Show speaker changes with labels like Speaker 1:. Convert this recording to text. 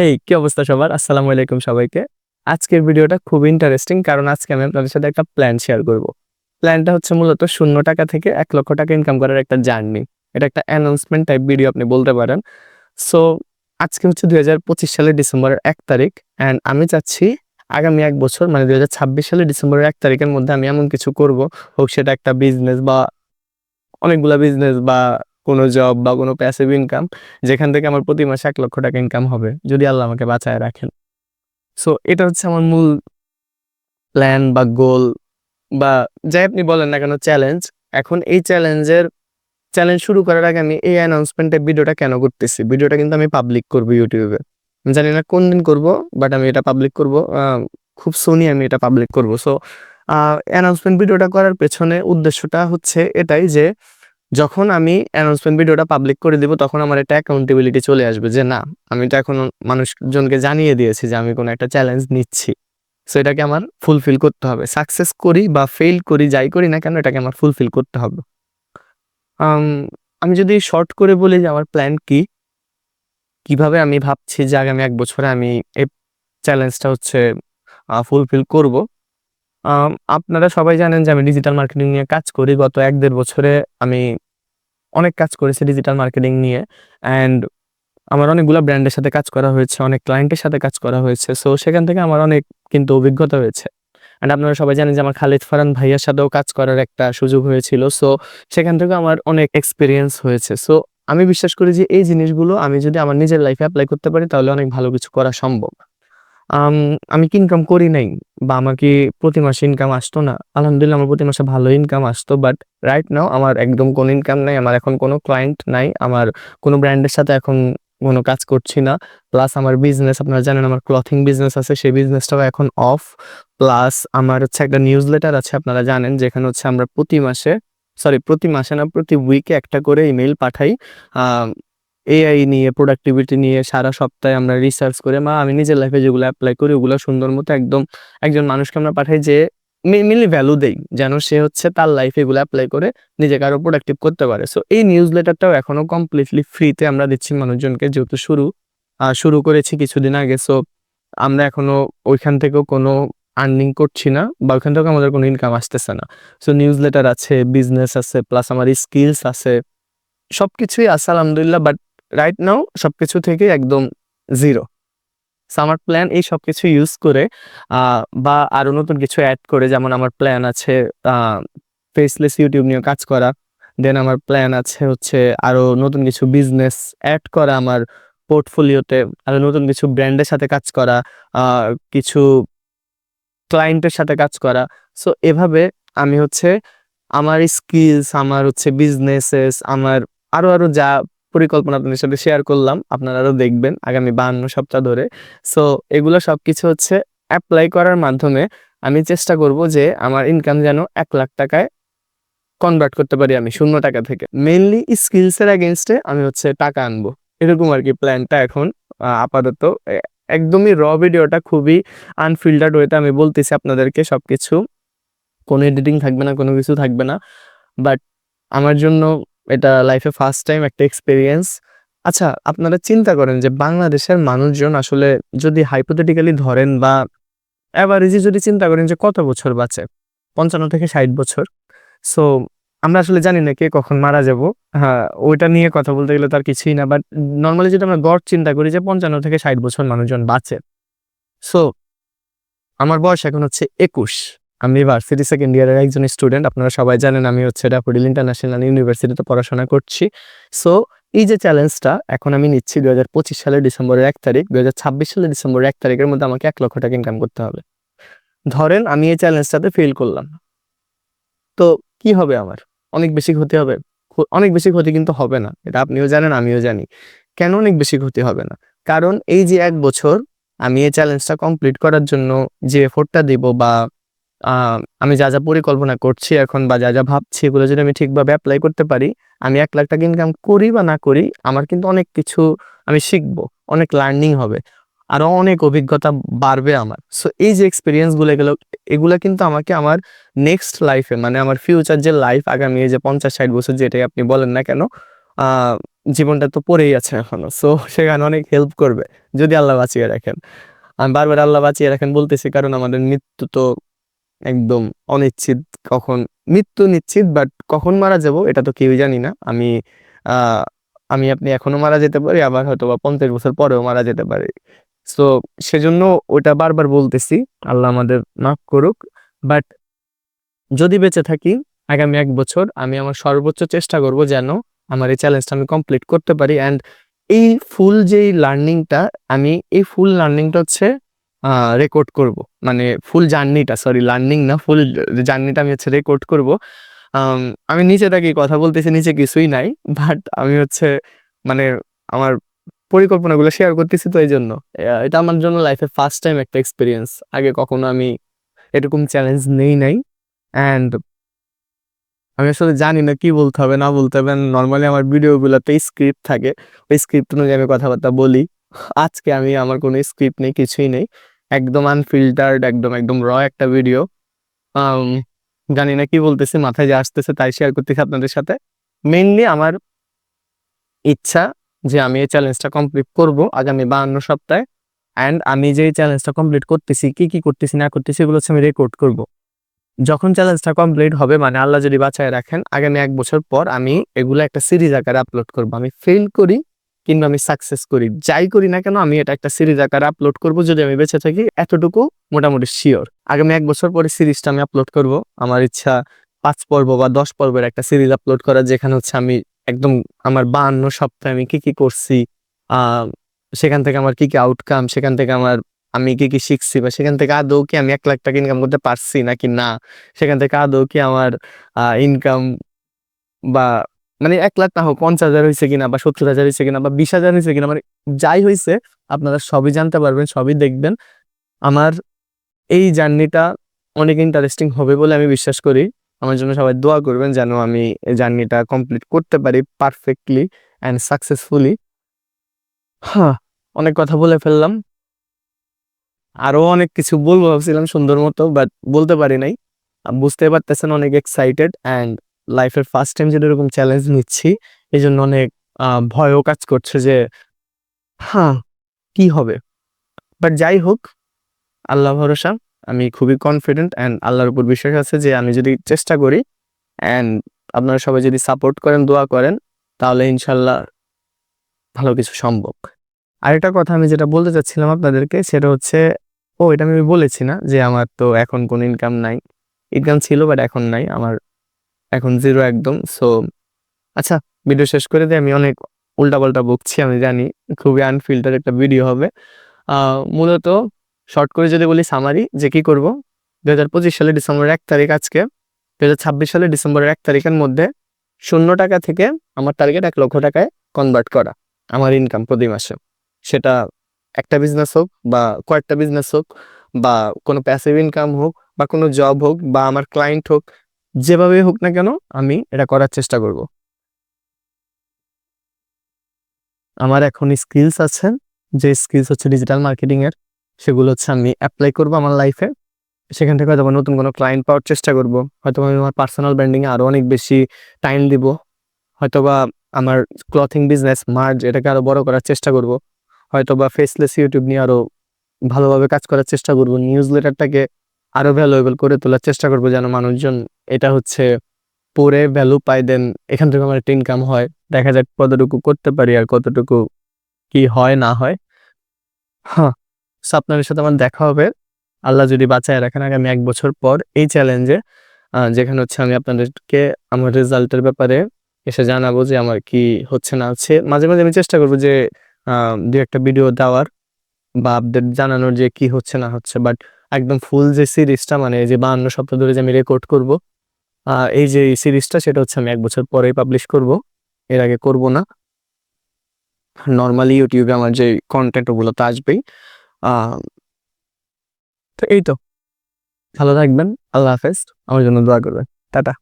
Speaker 1: হেই কি অবস্থা সবার? আসসালামু আলাইকুম সবাইকে। আজকের ভিডিওটা খুব ইন্টারেস্টিং কারণ আজকে আমি আপনাদের সাথে একটা প্ল্যান শেয়ার করব। প্ল্যানটা হচ্ছে মূলত শূন্য টাকা থেকে এক লক্ষ টাকা ইনকাম করার একটা জার্নি এটা একটা অ্যানাউন্সমেন্ট টাইপ ভিডিও আপনি বলতে পারেন। সো আজকে হচ্ছে দুই হাজার পঁচিশ সালের ডিসেম্বরের এক তারিখ অ্যান্ড আমি চাচ্ছি আগামী এক বছর মানে দুই হাজার ছাব্বিশ সালের ডিসেম্বরের এক তারিখের মধ্যে আমি এমন কিছু করব। হোক সেটা একটা বিজনেস বা অনেকগুলা বিজনেস বা কোনো জব বা কোনো প্যাসিভ ইনকাম যেখান থেকে আমার প্রতি মাসে এক লক্ষ টাকা ইনকাম হবে, যদি আল্লাহ আমাকে বাঁচায় রাখেন। সো এটা হচ্ছে আমার মূল প্ল্যান বা গোল বা যাই আপনি বলেন না কেন চ্যালেঞ্জ এখন এই চ্যালেঞ্জের চ্যালেঞ্জ শুরু করার আগে আমি এই অ্যানাউন্সমেন্টের ভিডিওটা কেন করতেছি? ভিডিওটা কিন্তু আমি পাবলিক করব ইউটিউবে জানি না কোন দিন করব বাট আমি এটা পাবলিক করব। খুব সোনি আমি এটা পাবলিক করব। সো অ্যানাউন্সমেন্ট ভিডিওটা করার পেছনে উদ্দেশ্যটা হচ্ছে এটাই যে যখন আমি অ্যানাউন্সমেন্ট ভিডিওটা পাবলিক করে দিব, তখন আমার একটা অ্যাকাউন্টেবিলিটি চলে আসবে যে, না, আমি তো এখন মানুষজনকে জানিয়ে দিয়েছি যে, আমি কোনো একটা চ্যালেঞ্জ নিচ্ছি। সো এটাকে আমার ফুলফিল করতে হবে। সাকসেস করি বা ফেল করি, যাই করি না কেন, এটাকে আমার ফুলফিল করতে হবে। আমি যদি শর্ট করে বলি যে, আমার প্ল্যান কি? কীভাবে আমি ভাবছি যে, আগামী এক বছরে আমি এই চ্যালেঞ্জটা হচ্ছে ফুলফিল করব? আপনারা সবাই জানেন যে আমি ডিজিটাল মার্কেটিং নিয়ে কাজ করি। গত এক দেড় বছরে আমি অনেক কাজ করেছি ডিজিটাল মার্কেটিং নিয়ে। অ্যান্ড আমার অনেকগুলো ব্র্যান্ডের সাথে কাজ করা হয়েছে, অনেক ক্লায়েন্টের সাথে কাজ করা হয়েছে। সো সেখান থেকে আমার অনেক কিন্তু অভিজ্ঞতা হয়েছে। অ্যান্ড আপনারা সবাই জানেন যে আমার খালিদ ফারান ভাইয়ার সাথেও কাজ করার একটা সুযোগ হয়েছিল। সো সেখান থেকে আমার অনেক এক্সপিরিয়েন্স হয়েছে। সো আমি বিশ্বাস করি যে এই জিনিসগুলো আমি যদি আমার নিজের লাইফে অ্যাপ্লাই করতে পারি, তাহলে অনেক ভালো কিছু করা সম্ভব। আম, কি ইনকাম করি নাই? বা আমাকে প্রতি মাসে ইনকাম আসতো না? আলহামদুলিল্লাহ আমার প্রতি মাসে ভালো ইনকাম আসতো বাট রাইট নাও আমার একদম কোনো ইনকাম নাই আমার এখন কোনো ক্লায়েন্ট নাই আমার কোনো ব্র্যান্ডের সাথে এখন কোনো কাজ করছি না প্লাস আমার বিজনেস আপনারা জানেন আমার ক্লথিং বিজনেস আছে সেই বিজনেসটাও এখন অফ প্লাস আমার হচ্ছে একটা নিউজ লেটার আছে আপনারা জানেন যেখানে হচ্ছে আমরা প্রতি মাসে সরি প্রতি মাসে না প্রতি উইকে একটা করে ইমেল পাঠাই এআই নিয়ে প্রোডাক্টিভিটি নিয়ে সারা সপ্তাহে আমরা রিসার্চ করে বা আমি নিজের লাইফে যেগুলো অ্যাপ্লাই করি, ওগুলো সুন্দর মতো একদম একজন মানুষকে আমরা পাঠাই যে মেনলি ভ্যালু দেই, যেন সে হচ্ছে তার লাইফে এগুলো অ্যাপ্লাই করে, নিজেকে আরও প্রোডাক্টিভ করতে পারে। সো এই নিউজ লেটারটাও এখনও কমপ্লিটলি ফ্রিতে আমরা দিচ্ছি মানুষজনকে, যেহেতু শুরু শুরু করেছি কিছুদিন আগে। সো আমরা এখনও ওইখান থেকেও কোনো আর্নিং করছি না, বা ওইখান থেকেও আমাদের কোনো ইনকাম আসতেছে না। সো নিউজ লেটার আছে বিজনেস আছে প্লাস আমার স্কিলস আছে সব কিছুই আছে, আলহামদুলিল্লাহ বাট রাইট নাও সবকিছু থেকে একদম জিরো আমার প্ল্যান এই সব কিছু ইউজ করে বা আরও নতুন কিছু অ্যাড করে, যেমন আমার প্ল্যান আছে ফেসলেস ইউটিউব নিয়ে কাজ করা। দেন আমার প্ল্যান আছে হচ্ছে আরও নতুন কিছু বিজনেস অ্যাড করা আমার পোর্টফোলিওতে আরও নতুন কিছু ব্র্যান্ডের সাথে কাজ করা কিছু ক্লায়েন্টের সাথে কাজ করা। সো এভাবে আমি হচ্ছে আমার স্কিলস আমার হচ্ছে বিজনেসেস আমার আরও আরও যা পরিকল্পনা আপনাদের সাথে শেয়ার করলাম। আপনারা আরও দেখবেন আগামী বান্ন সপ্তাহ ধরে। সো এগুলো সব কিছু হচ্ছে অ্যাপ্লাই করার মাধ্যমে আমি চেষ্টা করব যে আমার ইনকাম যেন এক লাখ টাকায় কনভার্ট করতে পারি আমি, শূন্য টাকা থেকে। মেইনলি স্কিলসের এগেনস্টে আমি হচ্ছে টাকা আনব। এরকম আর কি প্ল্যানটা এখন আপাতত। একদমই র ভিডিওটা খুবই আনফিল্টার্ড ওয়েতে আমি বলতেছি আপনাদেরকে সব কিছু কোনো এডিটিং থাকবে না, কোনো কিছু থাকবে না। বাট আমার জন্য এটা লাইফে ফার্স্ট টাইম একটা এক্সপিরিয়েন্স আচ্ছা আপনারা চিন্তা করেন যে বাংলাদেশের মানুষজন আসলে যদি হাইপোথেটিক্যালি ধরেন বা অ্যাভারেজে যদি চিন্তা করেন যে কত বছর বাঁচে? পঞ্চান্ন থেকে ষাট বছর। সো আমরা আসলে জানি না কে কখন মারা যাব। হ্যাঁ ওইটা নিয়ে কথা বলতে গেলে তার কিছুই না। বাট নর্মালি যদি আমরা গড় চিন্তা করি যে পঞ্চান্ন থেকে ষাট বছর মানুষজন বাঁচে। সো আমার বয়স এখন হচ্ছে একুশ। আমি ভার্সিটি সেকেন্ড ইয়ারের একজন স্টুডেন্ট আপনারা সবাই জানেন আমি হচ্ছে ড্যাফোডিল ইন্টারন্যাশনাল ইউনিভার্সিটিতে পড়াশোনা করছি। সো এই যে চ্যালেঞ্জটা এখন আমি নিচ্ছি দু হাজার পঁচিশ সালের ডিসেম্বরের এক তারিখ দু হাজার ছাব্বিশ সালের ডিসেম্বরের এক তারিখের মধ্যে আমাকে এক লক্ষ টাকা ইনকাম করতে হবে। ধরেন আমি এই চ্যালেঞ্জটাতে ফেল করলাম। তো কি হবে আমার? অনেক বেশি ক্ষতি হবে। অনেক বেশি ক্ষতি কিন্তু হবে না। এটা আপনিও জানেন, আমিও জানি। কেন অনেক বেশি ক্ষতি হবে না? কারণ এই যে এক বছর আমি এই চ্যালেঞ্জটা কমপ্লিট করার জন্য যে এফোর্টটা দিব বা আমি যা যা পরিকল্পনা করছি এখন বা যা যা ভাবছি, এগুলো যদি আমি ঠিকভাবে অ্যাপ্লাই করতে পারি, আমি এক লাখ টাকা ইনকাম করি বা না করি, আমার কিন্তু অনেক কিছু আমি শিখব, অনেক লার্নিং হবে, আরও অনেক অভিজ্ঞতা বাড়বে আমার। সো এই যে এক্সপিরিয়েন্সগুলো এগুলো এগুলো কিন্তু আমাকে আমার নেক্সট লাইফে মানে আমার ফিউচার যে লাইফ আগামী যে পঞ্চাশ, ষাট বছর যেটাই আপনি বলেন না কেন জীবনটা তো পড়েই আছে এখনও। সো সেখানে অনেক হেল্প করবে, যদি আল্লাহ বাঁচিয়ে রাখেন। আমি বারবার আল্লাহ বাঁচিয়ে রাখেন বলতেছি, কারণ আমাদের মৃত্যু তো একদম অনিশ্চিত কখন, মৃত্যু নিশ্চিত বাট কখন মারা যাব এটা তো কেউই জানি না। আমি আমি আপনি এখনও মারা যেতে পারি, আবার হয়তো বা পঞ্চাশ বছর পরেও মারা যেতে পারি। সো সেজন্য ওটা বারবার বলতেছি, আল্লাহ আমাদের মাফ করুক বাট যদি বেঁচে থাকি, আগামী এক বছর আমি আমার সর্বোচ্চ চেষ্টা করব যেন আমার এই চ্যালেঞ্জটা আমি কমপ্লিট করতে পারি। অ্যান্ড এই ফুল যেই লার্নিংটা আমি এই ফুল লার্নিংটা হচ্ছে রেকর্ড করব। মানে ফুল জার্নিটা সরি লার্নিং না ফুল জার্নিটা আমি হচ্ছে রেকর্ড করব। আমি নিচে থাকি, কথা বলতেছি, নিচে কিছুই নাই বাট আমি হচ্ছে মানে আমার পরিকল্পনাগুলো শেয়ার করতেছি তো এই জন্য এটা আমার জন্য লাইফে ফার্স্ট টাইম একটা এক্সপিরিয়েন্স আগে কখনো আমি এরকম চ্যালেঞ্জ নেই নাই অ্যান্ড আমি আসলে জানি না কি বলতে হবে, না বলতে হবে নর্মালি আমার ভিডিওগুলোতে স্ক্রিপ্ট থাকে। ওই স্ক্রিপ্ট অনুযায়ী আমি কথাবার্তা বলি। আজকে আমি, আমার কোনো স্ক্রিপ্ট নেই, কিছুই নেই। একদম আনফিল্টার্ড একদম একদম র একটা ভিডিও জানি না কি বলতেছি, মাথায় যে আসতেছে তাই শেয়ার করতেছি আপনাদের সাথে। মেইনলি আমার ইচ্ছা যে আমি এই চ্যালেঞ্জটা কমপ্লিট করব আগামী বাহান্ন সপ্তাহে। অ্যান্ড আমি যে চ্যালেঞ্জটা কমপ্লিট করতেছি, কি কি করতেছি, না করতেছি এগুলো হচ্ছে আমি রেকর্ড করব। যখন চ্যালেঞ্জটা কমপ্লিট হবে মানে আল্লাহ যদি বাঁচায় রাখেন, আগামী এক বছর পর আমি এগুলো একটা সিরিজ আকারে আপলোড করব। আমি ফেল করি কিংবা আমি সাকসেস করি। যাই করি না কেন আমি এটা একটা সিরিজ আকারে আপলোড করব যদি আমি বেঁচে থাকি এতটুকু মোটামুটি শিওর আগামী এক বছর পরে সিরিজটা আমি আপলোড করব। আমার ইচ্ছা পাঁচ পর্ব বা দশ পর্বের একটা সিরিজ আপলোড করা যেখানে হচ্ছে আমি একদম আমার বাহান্ন সপ্তাহে আমি কি কি করছি সেখান থেকে আমার কি কি আউটকাম সেখান থেকে আমার আমি কি কি শিখছি বা সেখান থেকে আদৌ কি আমি এক লাখ টাকা ইনকাম করতে পারছি নাকি না, সেখান থেকে আদৌ কি আমার ইনকাম বা মানে এক লাখ না হোক, পঞ্চাশ হাজার হয়েছে কিনা বা সত্তর হাজার হয়েছে কিনা বা বিশ হাজার হয়েছে কিনা মানে যাই হয়েছে আপনারা সবই জানতে পারবেন, সবই দেখবেন। আমার এই জার্নিটা অনেক ইন্টারেস্টিং হবে বলে আমি বিশ্বাস করি। আমার জন্য সবাই দোয়া করবেন যেন আমি এই জার্নিটা কমপ্লিট করতে পারি পারফেক্টলি অ্যান্ড সাকসেসফুলি হ্যাঁ অনেক কথা বলে ফেললাম। আরও অনেক কিছু বলব, ভাবছিলাম সুন্দর মতো বাট বলতে পারি নাই। বুঝতে পারতেছেন অনেক এক্সাইটেড অ্যান্ড লাইফের ফার্স্ট টাইম যেটা এরকম চ্যালেঞ্জ নিচ্ছি এই জন্য অনেক ভয়ও কাজ করছে যে হ্যাঁ কি হবে? বাট যাই হোক, আল্লাহ ভরসা, আমি খুবই কনফিডেন্ট অ্যান্ড আল্লাহর উপর বিশ্বাস আছে যে আমি যদি চেষ্টা করি অ্যান্ড আপনারা সবাই যদি সাপোর্ট করেন, দোয়া করেন, তাহলে ইনশাল্লাহ ভালো কিছু সম্ভব। আরেকটা কথা আমি যেটা বলতে চাচ্ছিলাম আপনাদেরকে, সেটা হচ্ছে, ও, এটা আমি বলেছি না যে আমার তো এখন কোনো ইনকাম নাই। ইনকাম ছিল বাট এখন নাই, আমার এখন জিরো একদম সো আচ্ছা ভিডিও শেষ করে দিয়ে আমি অনেক উল্টাপাল্টা বকছি, আমি জানি খুবই আনফিল্টার একটা ভিডিও হবে। মূলত শর্ট করে যদি বলি সামারি যে কি করব? দু হাজার পঁচিশ সালে ডিসেম্বরের এক তারিখ আজকে দু হাজার ছাব্বিশ সালে ডিসেম্বরের এক তারিখের মধ্যে শূন্য টাকা থেকে আমার টার্গেট এক লক্ষ টাকায় কনভার্ট করা, আমার ইনকাম প্রতি মাসে। সেটা একটা বিজনেস হোক বা কয়েকটা বিজনেস হোক বা কোনো প্যাসিভ ইনকাম হোক বা কোনো জব হোক বা আমার ক্লায়েন্ট হোক যেভাবে হোক না কেন আমি এটা করার চেষ্টা করব। আমার এখন স্কিলস আছে, যে স্কিলস হচ্ছে ডিজিটাল মার্কেটিং এর, সেগুলো হচ্ছে আমি অ্যাপ্লাই করব আমার লাইফে সেখান থেকে হয়তো নতুন কোনো ক্লায়েন্ট পাওয়ার চেষ্টা করব। হয়তো আমি আমার পার্সোনাল ব্র্যান্ডিং এ আরও অনেক বেশি টাইম দিব। হয়তোবা আমার ক্লথিং বিজনেস মার্জ এটাকে আরও বড় করার চেষ্টা করব। হয়তোবা ফেসলেস ইউটিউব নিয়ে আরও ভালোভাবে কাজ করার চেষ্টা করব। নিউজ লেটারটাকে আরও ভ্যালুয়েবল করে তোলার চেষ্টা করব যেন মানুষজন এটা হচ্ছে পড়ে ভ্যালু পায় দেন এখান থেকে আমার একটা ইনকাম হয়। দেখা যাক কতটুকু করতে পারি আর কতটুকু কি হয়, না হয়। হ্যাঁ আপনাদের সাথে আমার দেখা হবে। আল্লাহ যদি বাঁচায় রাখেন আগামী এক বছর পর এই চ্যালেঞ্জে যেখানে হচ্ছে আমি আপনাদেরকে আমার রেজাল্টের ব্যাপারে এসে জানাব যে আমার কি হচ্ছে, না হচ্ছে। মাঝে মাঝে আমি চেষ্টা করব যে দু একটা ভিডিও দেওয়ার বা আপডেট জানানোর যে কি হচ্ছে, না হচ্ছে। বাট একদম ফুল যে সিরিজটা মানে যে বাহান্ন সপ্তাহ ধরে যে আমি রেকর্ড করব এই যে সিরিজটা সেটা হচ্ছে আমি এক বছর পরে পাবলিশ করব। এর আগে করব না। নর্মালি ইউটিউবে আমার যে কন্টেন্ট ওগুলো তো আসবেই। তো এই তো। ভালো থাকবেন। আল্লাহ হাফেজ। আমার জন্য দোয়া করবেন। টাটা।